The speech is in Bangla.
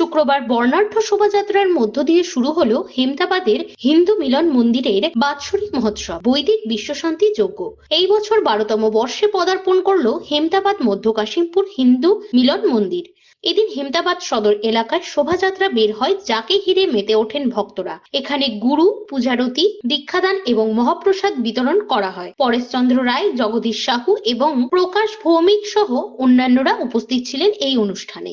শুক্রবার বর্ণাঢ্য শোভাযাত্রার মধ্য দিয়ে শুরু হলো হেমদাবাদের হিন্দু মিলন মন্দিরের বাৎসরিক মহোৎসব, বৈদিক বিশ্বশান্তি যজ্ঞ। এই বছর বারোতম বর্ষে পদার্পণ করল হেমদাবাদ মধ্য কাশিমপুর হিন্দু মিলন মন্দির। এদিন হেমদাবাদ সদর এলাকায় শোভাযাত্রা বের হয় যাকে ঘিরে মেতে ওঠেন ভক্তরা। এখানে গুরু, পূজারতি, দীক্ষাদান এবং মহাপ্রসাদ বিতরণ করা হয়। পরেশচন্দ্র রায়, জগদীশ সাহু এবং প্রকাশ ভৌমিক সহ অন্যান্যরা উপস্থিত ছিলেন এই অনুষ্ঠানে।